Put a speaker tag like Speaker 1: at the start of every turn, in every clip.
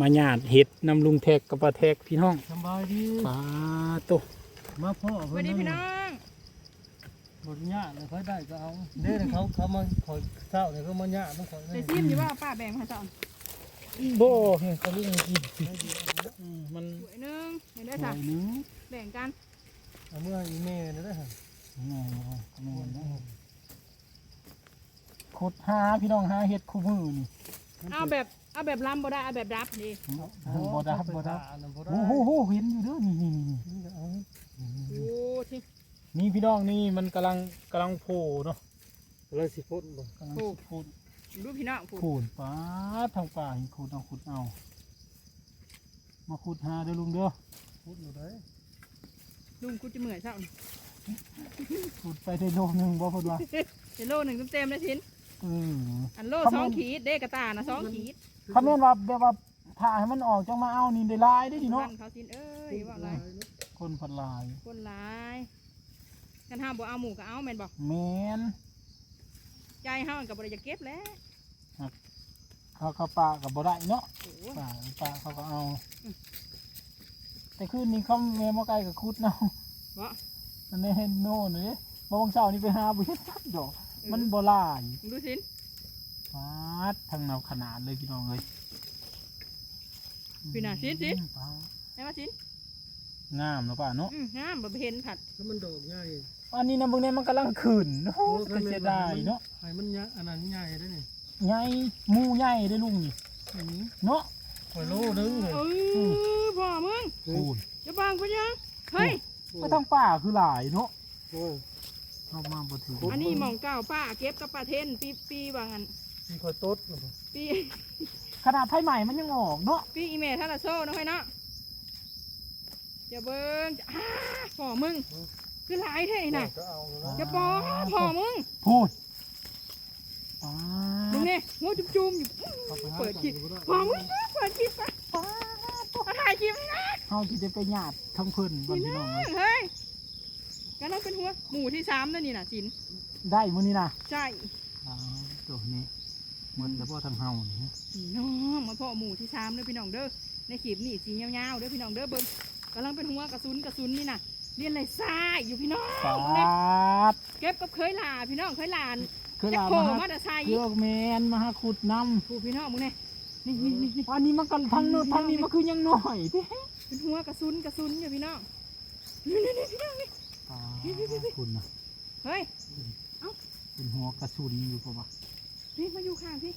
Speaker 1: มาหยาดเห็ดนำลุงแทกกับปลาแทกพี่น้อง
Speaker 2: สบายดี
Speaker 1: ปลาโต
Speaker 2: มาพ่อ
Speaker 3: ส
Speaker 2: เพิ่
Speaker 3: วันสดีพี่
Speaker 2: นั่
Speaker 3: น้อง
Speaker 2: บทหญ้าเลยเขาได้ก็เอาเด้อเขาเขามาขอเช้าเนี่ยเขามาหญ้าต้องขอ
Speaker 3: ใส่ซิมอยู่ว่าป้าแบ่งมาให้เจ้า
Speaker 1: โบ่เขาลุงกินอืมมัน
Speaker 3: สวยหนึงเห็นได้
Speaker 1: สว
Speaker 3: จ้ะ
Speaker 1: ยหนึง
Speaker 3: แบ่งกัน
Speaker 2: เอาเมื่ออีเมลนี่ได้ฮะ
Speaker 1: แม่นบ่แม่นบ่ขุดหาพี่น้องหาเห็ดคู่มือนี่
Speaker 3: เอาแบบ เอาแบบลำบ่ได้เอาแบบรับดี
Speaker 1: บ่ดับบ่ดับ
Speaker 2: บ่ได้
Speaker 1: โอ้โหโหเห็นอยู่เด้อนี่นี่นี่
Speaker 3: โอ้ที่
Speaker 1: นี่พี่น้องนี่มันกำลังกำลังโผล่เนาะ
Speaker 2: เลยสิพ่นบ่
Speaker 1: กำลังโผล่
Speaker 3: ดูพี่น้องพูด
Speaker 1: ขูดป้าดทางป่าหินขุดเอาขุดเอา มาขุดหาเด้อลุงเด้อ
Speaker 2: พ่นอยู่ได้
Speaker 3: ลุงกูจะเหมื่อยเจ้า
Speaker 1: ขุดไปได้โลนึงบ่พอดว่า
Speaker 3: เดี๋ยวโลหนึ่งเต็มๆเลยทิ้น
Speaker 1: เออ
Speaker 3: อันโลสองขีดเด้กระตานะสองขีด
Speaker 1: คำแม่นว่าแบบว่าถ่าให้มันออกจังมาเอานี่ได้หลายได้อดิเนาะ
Speaker 3: บ้เขาทิ้นเอ้ยว่าอะไร
Speaker 1: คนพันหลาย
Speaker 3: คนร้ายกันห้ามบ่เอาหมูก็เอาแม่นบอก
Speaker 1: แมน
Speaker 3: ใจห้ามกับบริจะเก็บแล้ว
Speaker 1: เขาเขาป่ากับบ่ได้เนาะ
Speaker 3: โอ้โห
Speaker 1: ป่าป่าเขาก็เอา แต่คืนนี้เขาแม่มาไกลกับคุดเนาะ
Speaker 3: บ่
Speaker 1: มันได้เห็นโน่นเลยบางเช้านี่ไปหาบุเฮ็ดจักดอก มันบ่หลาย
Speaker 3: มึงดูสิน
Speaker 1: ฟาดทางแนวขนาดเลยพี่น้องเลย
Speaker 3: พี่น่ะสิสิ
Speaker 1: ป๊าด
Speaker 3: ได้มาสิน
Speaker 1: งามเนาะป่าเนาะ
Speaker 3: อืมงามบ่เห็นผัด
Speaker 2: แล้วมันดอกใหญ่
Speaker 1: อันนี้นะเบางเนี่ยมันกำลังขึ้นโอ้ยก็เสียดายเนาะ
Speaker 2: ให้มันใหญ่อันนั้นใหญ่ได้นี่
Speaker 1: ใหญ่หมูใหญ่ได้ลุงนี่
Speaker 2: อันนี้
Speaker 1: เนาะ
Speaker 2: คอยโลนึงเลย
Speaker 3: เออพ่อมึง
Speaker 1: คูณ
Speaker 3: จะบังกูยังเฮ้ย
Speaker 1: ก็ทั้งป่าคือหลายเนาะ
Speaker 2: โอ้ย
Speaker 1: เอามาบ่ถือ
Speaker 3: อันนี้หมองเก่าป้าเก็บกับป้าเทนปีปีบางอัน
Speaker 2: มีคอยต๊ดนะบ่
Speaker 3: ปี
Speaker 1: ขนาดไผ่ใหม่มันยังออกเนาะ
Speaker 3: ปีอีเมลท่านละโซ่นะเฮ้ยเนาะอย่าเบิ้งอ้าพ่อมึง คือหลายเท่นี่น่ะ
Speaker 2: ก็เอาแล้ว
Speaker 3: อย่าปอพ่อมึง
Speaker 1: พูดป๊า
Speaker 3: มึง
Speaker 1: ด
Speaker 3: เนี่ยหัวจุ่มๆอยู่
Speaker 2: เอาไปหา
Speaker 3: เปิดคลิป
Speaker 2: ก่อนก็ได้
Speaker 3: พ่อมึงเปิดคลิปไปมาถ่ายคลิปนะ
Speaker 1: เฮาสิได้ไปญาติทั้งเพิ่นบ่
Speaker 3: นี่
Speaker 1: พี่น้
Speaker 3: นะ
Speaker 1: องเอ้ย
Speaker 3: เฮ้ยกันนั่งเป็นหัวหมู่ที่สามนั่นนี่น่ะจิน
Speaker 1: ได้มื้อนี้นะ
Speaker 3: ใช่
Speaker 1: อ่าตัวนี้ห มดแล้วบ่ทางเฮานี่
Speaker 3: พี่น้องมาพ่อหมู่ที่สามเด้อพี่น้องเด้อในคลิปนี่สียาวๆเด้อพี่น้องเด้อเบิ้งกำลังเป็นหัวกระสุนกระสุนนี่น่ะเรียนอะไรซ่ายอยู่พี่น้อง
Speaker 1: ป๊า
Speaker 3: มึงเนี่ย
Speaker 1: ด
Speaker 3: เก็บกับเคยหลาพี่น้องเคยหลาน
Speaker 1: คือ
Speaker 3: จะ
Speaker 1: ลา
Speaker 3: โผล่
Speaker 1: มา
Speaker 3: มา
Speaker 1: หา
Speaker 3: แต่ใส่
Speaker 1: เกือกแมนมาหาขุดน้ำ
Speaker 3: ผู้พี่น้องมึงเนี่ยนี่นี่นี่นี่
Speaker 1: อันนี้มันกันทางโน้นทางนี้มันคือยังน้อยเด้
Speaker 3: เป็นหัวกระสุนกระสุนอยู่พี่น้องนี่นี่นี่พี่น้องนี่
Speaker 1: อ่าคุณนะ
Speaker 3: เฮ้ย
Speaker 1: เป็นหัวกระสุนอยู่ปะวะ
Speaker 3: นี่มาอยู่ข้างพี่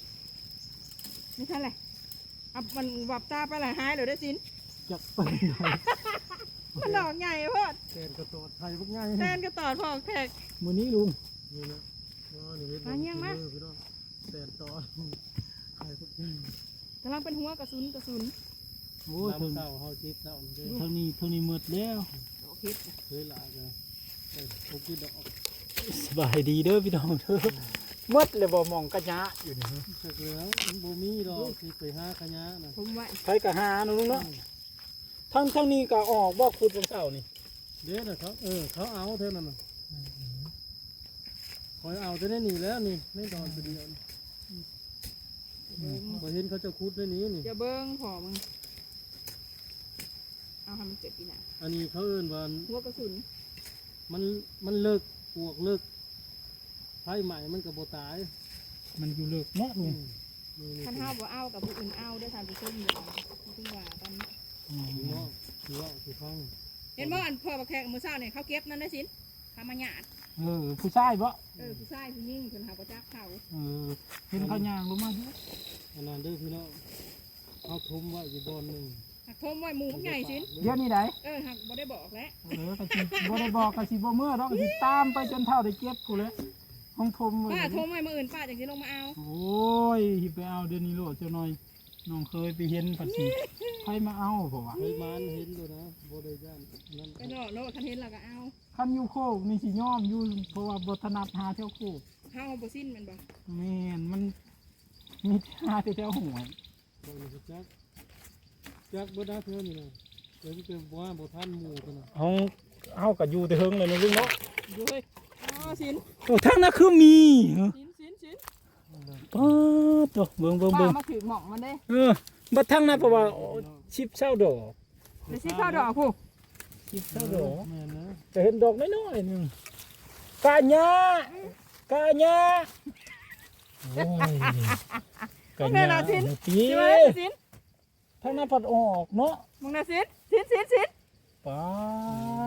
Speaker 3: นี่ท่านอะไรอะมันวับตาไปหลายหายเลยได้อสิน
Speaker 1: จะเป็นไง
Speaker 3: มันดอกใหญ่เพ่อ
Speaker 2: แกนกระโดดไทยพวกง่าย
Speaker 3: แทนก็ตอดพอกแทก
Speaker 1: มือนี้ลุง
Speaker 2: นี่นะอ๋อนี่เฮ็ด
Speaker 3: มาเยี่ยงมา
Speaker 2: พี่น้องแตนตอนไทยพวกง่าย
Speaker 3: กำลังเป็นหัวกระสุนกระสุน
Speaker 1: โอ้ย
Speaker 2: น้ำ
Speaker 1: เท่า
Speaker 2: เต้าเฮาจิตเต้านี่เด้อ
Speaker 1: เท่านี้เท่านี้หมดแล้ว
Speaker 3: ดอกเห็ด
Speaker 2: เคยหลายเลยเอ้ยพวกที่ดอก
Speaker 1: สบายดีเด้อพี่น้องเด้อห มดเลยบ่มองกระยะอยู่นี่
Speaker 2: จักเหลือมันบ่มีดอกที่ไปหาขะยะน่ะ
Speaker 3: ผมไว้
Speaker 1: ใครกะหาเนาะลุงเนาะทั้งทั้งนี้ก็ออกบ่ขุดบนเสานี่
Speaker 2: เด้อน่ะเขาเออเขาเอาเท่านั้นน่ะคอยเอาแต่ได้หนีแล้วนี่ไม่ดอนตัวเดียวนี่
Speaker 3: เบิ้ง
Speaker 2: บ่เห็นเขาจะคุดได้นี้นี่
Speaker 3: อย่าเบิ้งพอมึง เอาให้มันเกิดปีหน้า
Speaker 2: อันนี้เขาเอิ้นว่า
Speaker 3: หัวกระสุน
Speaker 2: มันมันเลิกปวกเลิก ไฟใหม่มันก็บ่ตาย
Speaker 1: มันอยู่เลิกเนาะลุง
Speaker 2: นี่นี่
Speaker 3: ท่านห้าบ่เอากับผู้อื่นเอาได้อทานผู้ชมอยู่คุณว่าตอนนี้
Speaker 1: อืม
Speaker 2: พี่น้องพี่ว่าพี่ฟัง
Speaker 3: เห็นบ่อันพ่อบักแขกมือเช้าเนี่ยเขาเก็บนั่นได้อสินทำมาหยาด
Speaker 1: เออผู้ชายบ่
Speaker 3: เออผู้ชายผู้หญิงเพิ่นหาบ่จักเขา
Speaker 1: เออเห็นเขาย่างลงมาเด้อ
Speaker 2: อันนั้นเด้อพี่น้องเอาทุมไว้อยู่บอนหนึง
Speaker 3: หักโทมไว้หมูบักใหญ่สิน
Speaker 1: เดี๋ยวนี้ได้
Speaker 3: เออหักบ่ได้บอกแล้ว
Speaker 1: เออก็สิบ่ได้บอกก็สิบ่เมื่อดอกก็สิตามไปจนเท่าได้เก็บกูเลย ห้องทมไว้
Speaker 3: ป้าโทรมามื้ออื่นป้าจังสิลงมาเอา
Speaker 1: โอ้ยหิไปเอาเดือนนี้โลดเจ้าหน่อยน้องเคยไปเห็นปัดสิใครมาเอาเพราะว่า
Speaker 2: เคยมานเห็นดูนะบ่ได้ย่านนั่น
Speaker 3: ไปโนโนคันเห็นแล้วก็เอา
Speaker 1: คันอยู่โคกนี่สิย่อมอยู่เพราะว่าบ่ถนัดหาแถวโคก
Speaker 3: เฮาบ่สิ้นแม่นบ่
Speaker 1: แม่นมันมีหาแต่แถวหวย
Speaker 2: บ่นี่สิจักจักบ่ได้เพิ่นนี่นะเดี๋ยวสิเป็นว่าบ่ทันหมู่ตัวน่ะ
Speaker 1: เฮาเฮาก็อยู่แต่เฮิงเลยนะลุงเนาะ
Speaker 3: อยู่เฮ้ย อ๋อสิน
Speaker 1: โอ้ทางนั้นคือมีเหรอ
Speaker 3: สินสินสิน
Speaker 1: ป้าดตัวเบิ่งเบิ่ง
Speaker 3: ป้า
Speaker 1: เบิ่ง
Speaker 3: มาถือหม่องมันเด้
Speaker 1: เออบัดทั้งนั้นเพราะว่าชิบเช่าดอก
Speaker 3: เดี๋ยวสิเข้าดอกผู้
Speaker 1: ชิบเช่าดอก
Speaker 2: แม่นนะ
Speaker 1: จะเห็นดอกน้อยๆหนึงกาญากาญาโอ้ยกาญาตี
Speaker 3: สิมาเลยสิน
Speaker 1: ทั้งนั้นปัดออกเนาะ
Speaker 3: มึงน่ะสินสินสินสิน
Speaker 1: ป้า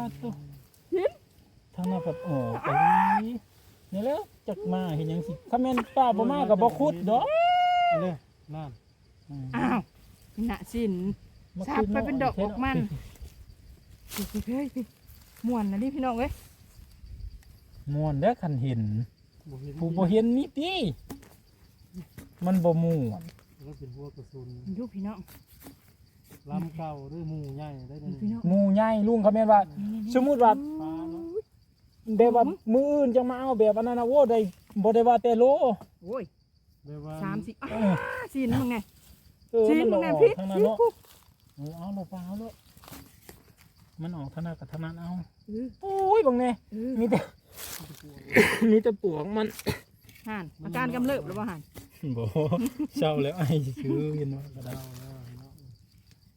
Speaker 1: ดตัว
Speaker 3: สิน
Speaker 1: ทั้งนั้นปัดออกไปนี่แล้วจักมาเห็นหยังสิถ้าแม่นป้าบ่มาก็บ่ขุดดอก
Speaker 2: เอาเลยนั่น
Speaker 3: อ้าวนี่น่ะสิน
Speaker 1: มา
Speaker 3: สับไปเป็นดอกออกมัน เฮ้ยเฮ้ยม่วนนะนี่พี่น้องเอ้ย
Speaker 1: ม่วนเด้อคันเห็น
Speaker 2: บ่เห็น
Speaker 1: ผู้บ่เห็นนี่ติมันบ่ม่วน
Speaker 2: แล้วเป็นหัวกระสุน
Speaker 3: ดูพี่น้อง
Speaker 2: ลำเก่าหรือหมูใหญ่ได้
Speaker 3: ดู
Speaker 2: นี่
Speaker 3: พี่น้อง
Speaker 1: หมู่ใหญ่ลุงเขาแม่นว่า
Speaker 3: นี่ๆ
Speaker 1: สมมุติว่า
Speaker 2: ปลาเนาะ
Speaker 1: แบบว่ามืออื่นจะมาเอาแบบอันนั้นนะโว้ได้บ่ได้ว่าแต่โล
Speaker 3: โอ้ย
Speaker 2: แบบว่า
Speaker 3: สามสิบอ้า
Speaker 1: เออ
Speaker 3: สินมึงไง
Speaker 1: เออ
Speaker 3: สิน
Speaker 1: มัน
Speaker 3: มึ
Speaker 1: อ
Speaker 3: งไง
Speaker 1: อก
Speaker 3: พี่
Speaker 1: ทางนั้น
Speaker 3: พี่
Speaker 1: เนาะ
Speaker 3: กู
Speaker 1: โอ้เอาโลปลาเอาโลมันออกทางนั้นกับทางนั้นเอา
Speaker 3: เออ
Speaker 1: โอ้ยบังแน่
Speaker 3: เออ
Speaker 1: มีแต่มีแต่ปวกมัน
Speaker 3: ห่านอาการกำเริบหรือเปล่าห่าน
Speaker 1: บ่เศร้าแล้วไอ้ชื่อเห็นว่าก็ได้
Speaker 2: เอาแล้วเนาะ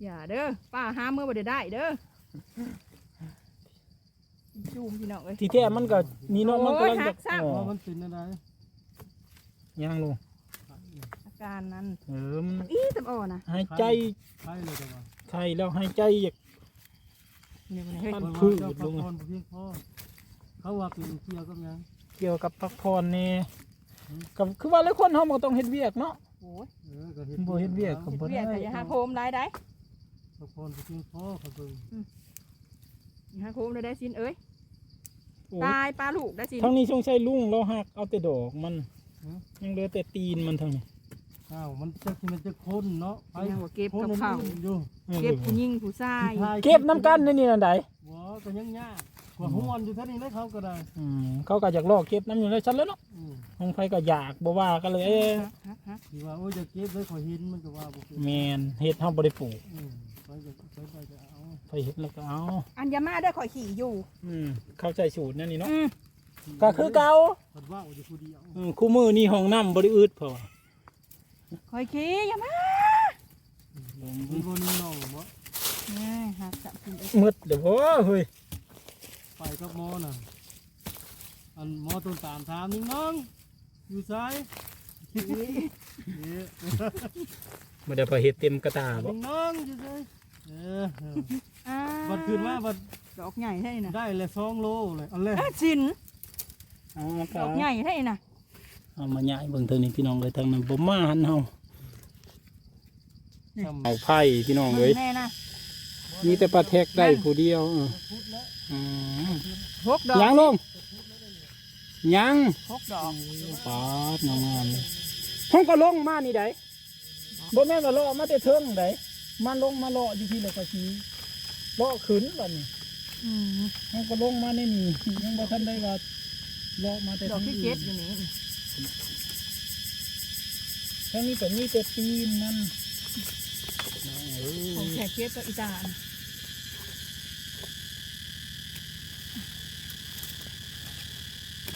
Speaker 3: อย่าเด้อป้าห้ามเมื่อบ่ได้ได้เด้อ จูมพี่น้องเอ้ย
Speaker 1: ที่แท้มันก็นี่เนาะมันกำลัง
Speaker 3: โอ้ยหั
Speaker 1: จะ
Speaker 3: กซะ
Speaker 1: อ
Speaker 2: เพ
Speaker 1: อ
Speaker 2: ราะ
Speaker 1: ก
Speaker 2: มันเป็นอะไร
Speaker 1: ย่างลง
Speaker 3: อาการนั้น
Speaker 1: เออมัน
Speaker 3: อีตำอ่อนะ
Speaker 1: หายใจ
Speaker 2: ใช่เลยแต่ว่า
Speaker 1: ไข้แล้วหายใจอยาก
Speaker 3: เนี่ยมันเฮ้ย
Speaker 1: มัน
Speaker 2: คน
Speaker 1: พืช
Speaker 2: เจ้า
Speaker 1: ล
Speaker 2: พัก
Speaker 1: ง
Speaker 2: ผ่อนบ่เพียงพอเขาว่าเป็นเกี่ยวกับหยัง
Speaker 1: เกี่ยวกับพักผ่อนแน่กับคือว่าหลายคนเฮาบ่ต้องเฮ็ดเวียกเนาะ
Speaker 3: โอ้ย
Speaker 2: เออก็เฮ็ด
Speaker 1: บ่เฮ็ดเวียกก็
Speaker 3: เฮ็ด
Speaker 1: บ่
Speaker 3: เวีย
Speaker 1: ได้
Speaker 3: กแต่อย่าหาโคมได้ได้
Speaker 2: พักผ่อนบ่เพียงพอเขาเบิ่ง
Speaker 3: อย่าหาโคมได้ได้สินเอ้ย
Speaker 1: โอ้ย
Speaker 3: ตายปลาลูกได้สิน
Speaker 1: ทั้งนี้ช่วงใช้ลุงเราหักเอาแต่ดอกมันยังเหลือแต่ตีนมันทางนี้
Speaker 2: อ้าวมันจะมันจะคนเนาะไป
Speaker 3: เนี่ยหัวเก็บ
Speaker 2: คน
Speaker 3: กับ
Speaker 2: มัน
Speaker 3: ข้าว
Speaker 2: อื่นอยู่
Speaker 3: เก็บผู้หญิงผู้ชาย
Speaker 2: ที่ถ่าย
Speaker 1: เก็บน้ำกันในนี่นั่นใด
Speaker 2: บ่ก็ยังยากกว่าห้วนอยู่เท่านี้แล้วเขาก็ได้
Speaker 1: อืมเขาก็อยากลอกเก็บน้ำอยู่ในชั้นแล้วเนาะ
Speaker 2: อืม
Speaker 1: ของไฟก็อยากบ่ว่ากันเลยเอ้ย
Speaker 3: ฮะฮะ
Speaker 2: ที่ว่าโอ้ยจะเก็บไว้ขอเห็นมันก็ว่าบ่เป็น
Speaker 1: แมนเฮ็ดเฮาบ่ได้ปลูก
Speaker 2: อืมไปจะไปไปจะเอา
Speaker 1: ไฟเฮ็ดแล้วก็เอา
Speaker 3: อันยามาได้อข่อยขี่อยู่
Speaker 1: อืมเข้าใจสูตรนั่นนี่เนาะ
Speaker 3: อืม
Speaker 1: ก็คือเก่า
Speaker 2: คนว่าอยู่ผู้เดียว
Speaker 1: อืมคู่มือนี่ห้องน้ำบ่ได้อึดเพราะว่า
Speaker 3: ข่อยขี่ยามา
Speaker 2: มีบ่นี่น้องบ่
Speaker 3: แนี่หักจับกินเอ้ย
Speaker 1: มืดเดี๋ยวบ่เฮ้ย
Speaker 2: ไปกับหมอน่ะ อันหมอต้นตามถามนี่น้องอยู่ไสเอ๊ะ
Speaker 1: บ่ได้ไปเฮ็ดเต็มกระตาบ่
Speaker 2: นี่น้องอยู่ไส เออ
Speaker 3: อ่า
Speaker 2: บัดคืนมาบัด
Speaker 3: ดอกใหญ่ใช่น่ะ
Speaker 2: ได้เลย2โลเลยอันเลย
Speaker 3: อะสิน
Speaker 1: เอา
Speaker 3: ดอกใหญ่ใช่น่ะ
Speaker 1: เอามาย้ายเบิ่งเทางนี้พี่น้องเลยทางนั้นบ่มาหันเฮา
Speaker 2: จำ
Speaker 1: เอาไผ่พี่น้องเอ้ย
Speaker 3: แน่นะ
Speaker 1: มีแต่ปลาแทกได้ผู้เดียวเออ
Speaker 2: พุดแล้ว
Speaker 1: อืม
Speaker 3: หกดอก
Speaker 1: ยังลงยัง
Speaker 3: หกดอก
Speaker 1: ปาดงามๆเลยห้องก็ลงมานี่ไดบ่แม่นว่าเลาะมาแต่เทิงได มาลงมาเลาะอยู่ที่แล้วก็สิเลาะขึ้นบัดนี้
Speaker 3: อืม
Speaker 1: ห้องก็ลงมาในนี่ยังบ่ทันได้ว่าเลาะมาแต่
Speaker 3: ดอก
Speaker 1: ทาง
Speaker 3: ที่
Speaker 1: อื่
Speaker 3: เจ็ด
Speaker 1: น
Speaker 3: อยู่นี่
Speaker 1: ทางนี้ก็มีแต่ตีนมันเอ
Speaker 3: ของ
Speaker 1: อ
Speaker 3: แขกเจ็ดก็อีตาล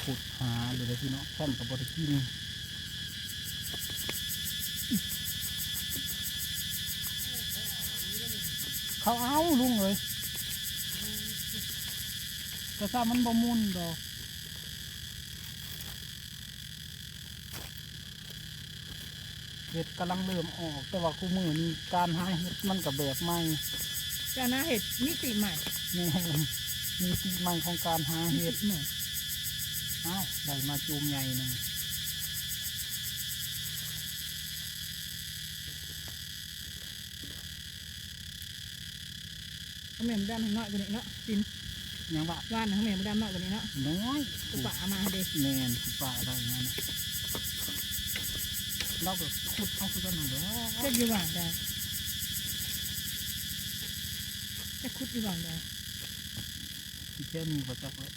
Speaker 1: ขุดหาเลยเด้อพี่น้องพร้อมกับบ่ได้กิน เขาเอาลุงเลยแต่ถ้ามันบ่มุนดอกเห็ดกำลังเริ่มออก แต่ว่าคู่มือนี้การหาเห็ดมันกับแบบใหม่
Speaker 3: กานาเห็ดมิติใหม่
Speaker 1: แม่มีสีใหม่ของการหาเห็ด
Speaker 3: ใหม่
Speaker 1: เอ้าได้มาจูมใหญ่หนึ่ง
Speaker 3: เขาแม่มดำให้น้อยกว่านี้เนาะสิน
Speaker 1: ยังว่า
Speaker 3: ว่านเขาแม่มดำน้อยกว่านี้เนาะ
Speaker 1: น้อย
Speaker 3: กูป่ามาเด็ก
Speaker 1: แมนคุณป้าได้ยังไงนะเราแบบขุดเอาคือกันหนึ่งเด้อ
Speaker 3: จะอยู่หว่างใดจะคุดอยู่หว่างใด
Speaker 1: ที่แค่มีประจักษ์เลย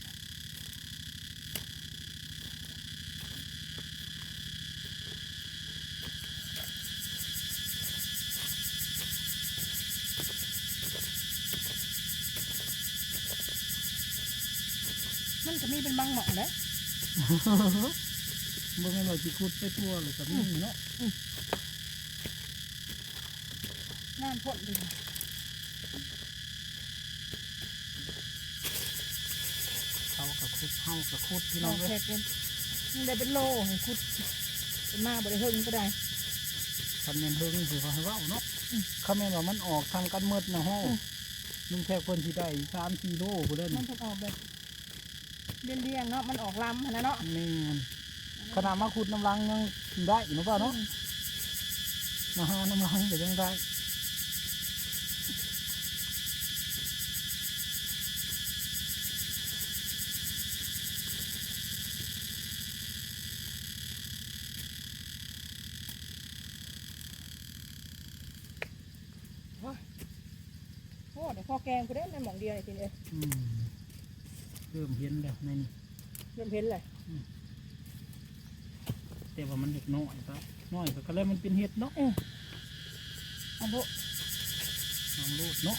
Speaker 3: ก็มีเป็นบางหมอแล้ว
Speaker 1: บ่แม่นว่าสิขุดไปทั่วเลยกับนี่เนาะ
Speaker 3: น้ำพ่นดิ
Speaker 1: เขากับคุดเฮากับคุดพี่
Speaker 3: พี่
Speaker 1: น้
Speaker 3: น้
Speaker 1: อ
Speaker 3: องง
Speaker 1: เอ้ย
Speaker 3: แพ็กเป็นมันได้เป็นโลให้คุดเป็นมาบ่ได้เฮิงก็ได้
Speaker 1: คันแม่นเฮิงสิเขาให้เว้าเนาะคันแม่นว่ามันออกทางกันหมดนะฮ้อลุงแท้เพิ่นสิได้3-4โลพุ่นเด้อ
Speaker 3: มั
Speaker 1: นี่
Speaker 3: นจะออกแบบ เลี่ยงๆเนาะมันออกลำหั่นนะเนาะ
Speaker 1: แม่นขนาดมาขุดน้ำลังยังได้อยู่เนาะเปล่าเนาะมาหาน้ำลังก็ยังได้
Speaker 3: โอ้เดี๋ยวพอแกงกูได้ในหม่องเดียวนี่ทีนี้
Speaker 1: อืม เริ่มเห็นแล้วในนี่
Speaker 3: เริ่มเห็นเลย
Speaker 1: แต่ว่ามันเด็กน้อยครับน้อยก็เลยมันเป็นเห็ดเนาะ
Speaker 3: อันโบ
Speaker 1: น้องโลดเนาะ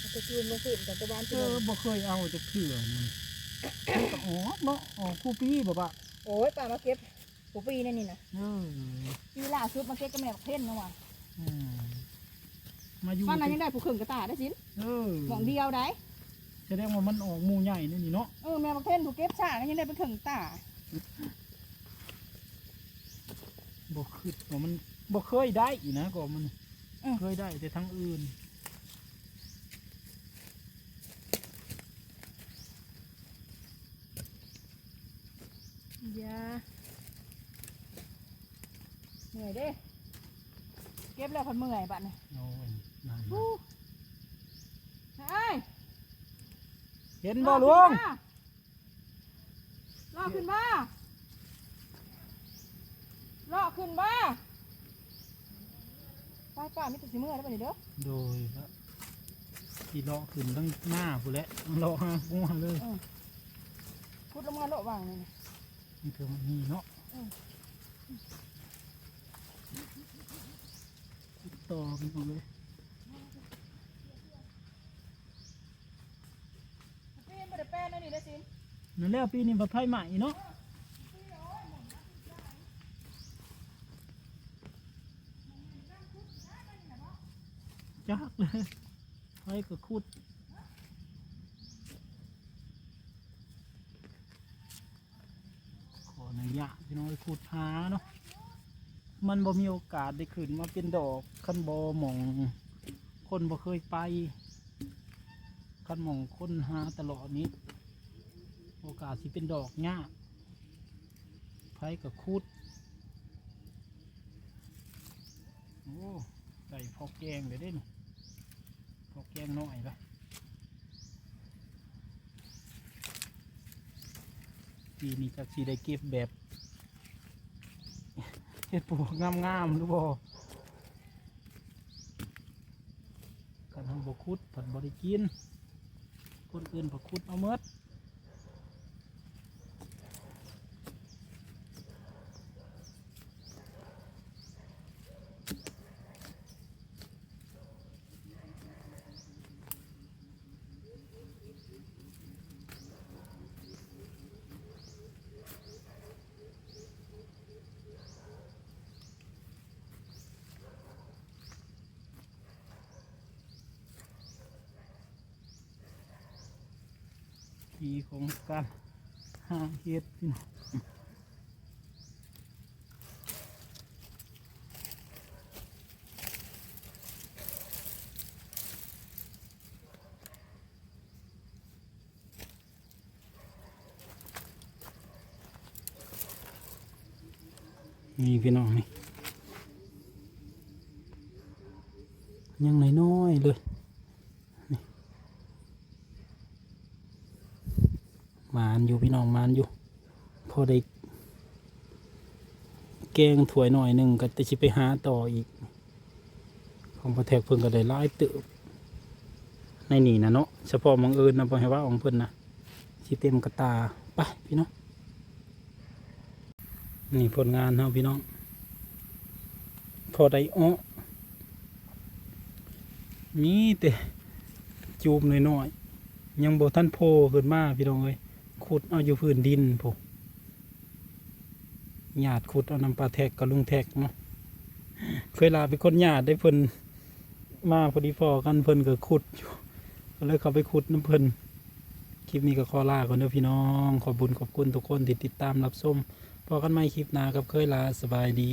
Speaker 3: มันจะคืนมาขึ้นกับตะวัน
Speaker 1: เอ
Speaker 3: ที่
Speaker 1: อบ่เคยเอาจะเถื่อนี่มันก็อ๋อเนาะอ๋อคู่ปีบ่ปะ
Speaker 3: โอ้ยป่ามาเก็บ หัวปีนี่นี่นะ
Speaker 1: เออ
Speaker 3: ปีล่าสุดมาเก็บกับแม่บักเพ่นนะว่ะ
Speaker 1: อืมมาอยู่
Speaker 3: มันนั้นยังได้ผู้ขึงกระตายได้สิน
Speaker 1: เออ
Speaker 3: หม่องเดียวได้
Speaker 1: แสดงว่ามันออกหมู่ใหญ่นั่นนี่เนาะ
Speaker 3: เออแม่บักเพ่นผู้เก็บฉากก็ยังได้เป็นขึงตา
Speaker 1: บ่คิดว่ามันบ่เคยได้อีกนะก็มันเคยได้แต่ทั้งอื่น
Speaker 3: อย่า เหนื่อยเด้เก็บแล้วคนเมื่อยบัดนี่
Speaker 1: โอ้ยนาน
Speaker 3: ฮู้เอ้ย
Speaker 1: เห็นบ่ลุง
Speaker 3: ลอกขึ้นบ้าลอกขึ้นบ้าป้าป้ามิตรสิเมื่อยแล้วบัดนี้เด้อ
Speaker 1: โดยก็ที่เลาะขึ้นตั้งหน้าผู้นแหละเลาะหาหัวเลย
Speaker 3: พุดลงมาโลดวางนี่นะ
Speaker 1: นี่คือมันนี่เนาะ
Speaker 3: อืม
Speaker 1: ต่อกันหมเลย
Speaker 3: พี่ไม่ได้แป้นนั่นนี่ได้สิน
Speaker 1: นั่นแล้วปีนี้ผัดไทยใหม่เนาะจักเลยไฟก็คุดขออนุญาตพี่น้องไปขุดหาเนาะ มันบ่มีโอกาสได้ขึ้นมาเป็นดอกคันบ่หมอง คนบ่เคยไปคันหมองคนหาตลอดนี้ โอกาสสิเป็นดอกยากไผกับคุดโอ้ใส่พอกแกงเลยเด้นพอกแกงน้อยไปปีนี้จะสีได้เก็บแบบ เห็ดปลวกงามๆหรือบ่กันทำบคุดผัดบริกินคนอื่นผักคุดเอาเมด ทีของการหาเห็ดพี่น้องนี่พี่น้องนี่ยังน้อยๆเลย มานอยู่พี่น้องมานอยู่ พอได้แกงถวยหน่อยหนึ่งก็จะชิไปหาต่ออีก ของประแทกเพิ่นก็ได้หลายเติบในนี่นะเนาะเฉพาะมองเอิญนะบ่ให้ว่าของเพิ่นนะสิเต็มกระตาไปพี่น้องนี่ผลงานเฮาพี่น้อง พอได้อ้อมีแต่จูมน้อยๆยังบ่ทันโผล่ขึ้นมาพี่น้องเอ้ย ขุดเอาอยู่พื้นดินพุหยาดขุดเอาน้ำปลาแทกกับลุงแทกเนาะเคยลาเป็นคนหยาดได้เพิ่นมาพอดีพอกันเพิ่นก็ขุดอยู่ก็เลยเขาไปขุดน้ำเพิ่นคลิปนี้ก็ขอลาก่อนเด้อพี่น้อง ขอบุญขอบคุณทุกคนที่ติดตามรับชมพอกันใหม่คลิปหน้ากับเคยลาสบายดี